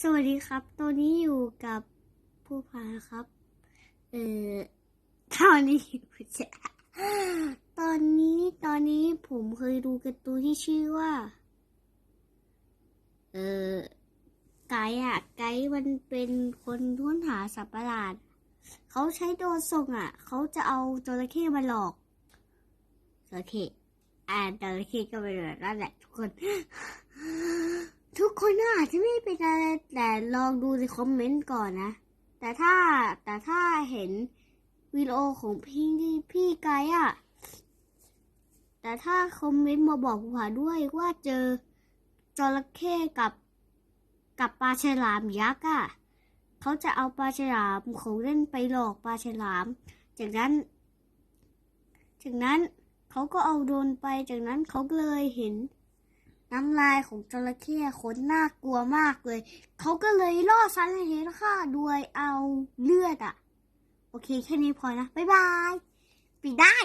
สวัสดีครับตอนนี้อยู่กับผู้พาครับ เอ่อ ตอนนี้อยู่จะตอนนี้ ตอนนี้ผมเคยดูการ์ตูนที่ชื่อว่า เอ่อ ไกด์อะไกด์มันเป็นคนค้นหาสัตว์ประหลาด เขาใช้โดนส่งอะเขาจะเอาจระเข้มาหลอกจระเข้อ่าจระเข้ก็เป็นแบบนั้นแหละทุกคน กคนอาจจะไม่เป็นอะไรแต่ลองดูในคอมเมนต์ก่อนนะ แต่ถ้าแต่ถ้าเห็นวิดีโอของพี่ที่พี่ไกด์อะแต่ถ้าคอมเมนต์มาบอกผมหาด้วยว่าเจอจระเข้กับกับปลาฉลามยักษ์อะเขาจะเอาปลาฉลามของเล่นไปหลอกปลาฉลาม จากนั้น จากนั้นเขาก็เอาโดนไปจากนั้นเขาก็เลยเห็น น้ำลายของจระเข้ขนน่ากลัวมากเลย เขาก็เลยล่อซันเลยเฮค่ะด้วยเอาเลือดอะโอเค แค่นี้พอนะ บ๊ายบาย ปิดได้